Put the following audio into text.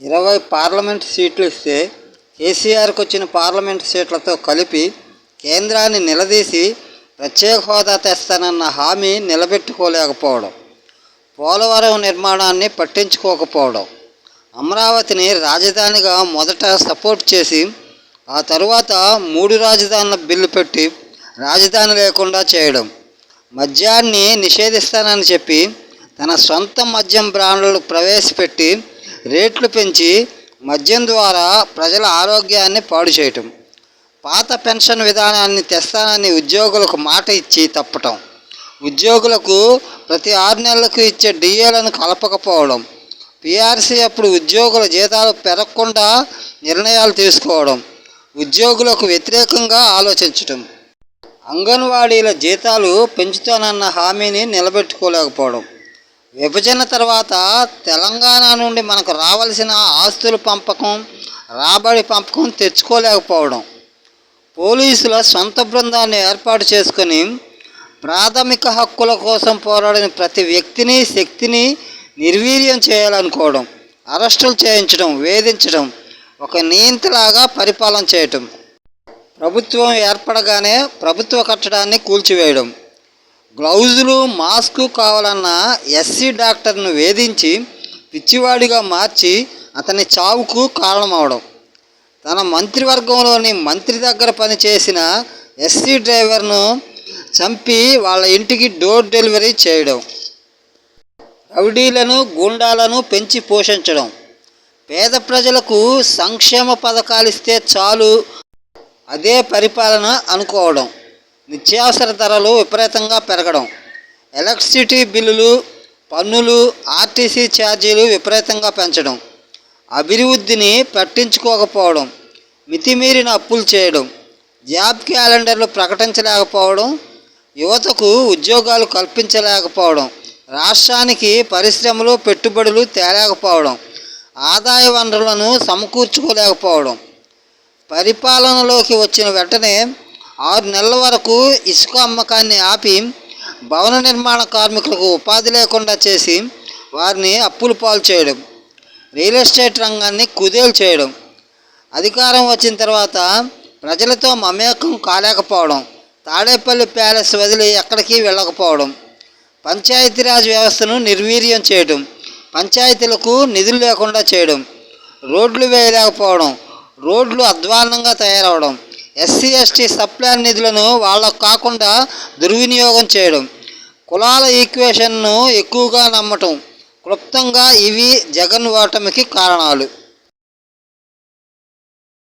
ఇరవై పార్లమెంట్ సీట్లు ఇస్తే కేసీఆర్కు వచ్చిన పార్లమెంట్ సీట్లతో కలిపి కేంద్రాన్ని నిలదీసి ప్రత్యేక హోదా తెస్తానన్న హామీ నిలబెట్టుకోలేకపోవడం పోలవరం నిర్మాణాన్ని పట్టించుకోకపోవడం అమరావతిని రాజధానిగా మొదట సపోర్ట్ చేసి ఆ తరువాత మూడు రాజధానుల బిల్లు పెట్టి రాజధాని లేకుండా చేయడం మద్యాన్ని నిషేధిస్తానని చెప్పి తన సొంత మద్యం బ్రాండ్లు ప్రవేశపెట్టి రేట్లు పెంచి మద్యం ద్వారా ప్రజల ఆరోగ్యాన్ని పాడు చేయటం. పాత పెన్షన్ విధానాన్ని తెస్తానని ఉద్యోగులకు మాట ఇచ్చి తప్పటం. ఉద్యోగులకు ప్రతి ఆరు నెలలకు ఇచ్చే డిఏలను కలపకపోవడం. పిఆర్సీ అప్పుడు ఉద్యోగుల జీతాలు పెరగకుండా నిర్ణయాలు తీసుకోవడం. ఉద్యోగులకు వ్యతిరేకంగా ఆలోచించటం. అంగన్వాడీల జీతాలు పెంచుతానన్న హామీని నిలబెట్టుకోలేకపోవడం. విభజన తర్వాత తెలంగాణ నుండి మనకు రావాల్సిన ఆస్తుల పంపకం రాబడి పంపకం తెచ్చుకోలేకపోవడం పోలీసుల సొంత బృందాన్ని ఏర్పాటు చేసుకొని ప్రాథమిక హక్కుల కోసం పోరాడిన ప్రతి వ్యక్తిని శక్తిని నిర్వీర్యం చేయాలనుకోవడం అరెస్టులు చేయించడం వేధించడం ఒక నియంతలాగా పరిపాలన చేయటం. ప్రభుత్వం ఏర్పడగానే ప్రభుత్వ కట్టడాన్ని కూల్చివేయడం. గ్లౌజులు మాస్కు కావాలన్న ఎస్సీ డాక్టర్ను వేధించి పిచ్చివాడిగా మార్చి అతని చావుకు కారణమవడం. తన మంత్రివర్గంలోని మంత్రి దగ్గర పనిచేసిన ఎస్సీ డ్రైవర్ను చంపి వాళ్ళ ఇంటికి డోర్ డెలివరీ చేయడం. రౌడీలను గూండాలను పెంచి పోషించడం. పేద ప్రజలకు సంక్షేమ పథకాలు ఇస్తే చాలు అదే పరిపాలన అనుకోవడం. నిత్యావసర ధరలు విపరీతంగా పెరగడం. ఎలక్ట్రిసిటీ బిల్లులు పన్నులు ఆర్టీసీ ఛార్జీలు విపరీతంగా పెంచడం. అభివృద్ధిని పట్టించుకోకపోవడం. మితిమీరిన అప్పులు చేయడం. జాబ్ క్యాలెండర్లు ప్రకటించలేకపోవడం. యువతకు ఉద్యోగాలు కల్పించలేకపోవడం. రాష్ట్రానికి పరిశ్రమలు పెట్టుబడులు తేలేకపోవడం. ఆదాయ వనరులను సమకూర్చుకోలేకపోవడం. పరిపాలనలోకి వచ్చిన వెంటనే ఆరు నెలల వరకు ఇసుక అమ్మకాన్ని ఆపి భవన నిర్మాణ కార్మికులకు ఉపాధి లేకుండా చేసి వారిని అప్పులు పాలు చేయడం రియల్ ఎస్టేట్ రంగాన్ని కుదేలు చేయడం అధికారం వచ్చిన తర్వాత ప్రజలతో మమేకం కాలేకపోవడం తాడేపల్లి ప్యాలెస్ వదిలి ఎక్కడికి వెళ్ళకపోవడం పంచాయతీరాజ్ వ్యవస్థను నిర్వీర్యం చేయడం పంచాయతీలకు నిధులు లేకుండా చేయడం రోడ్లు వేయలేకపోవడం రోడ్లు అధ్వాన్నంగా తయారవడం ఎస్సీ ఎస్టీ సప్లాన్ నిధులను వాళ్ళకు కాకుండా దుర్వినియోగం చేయడం. కులాల ఈక్వేషన్ను ఎక్కువగా నమ్మటం. క్లుప్తంగా ఇవి జగన్ ఓటమికి కారణాలు.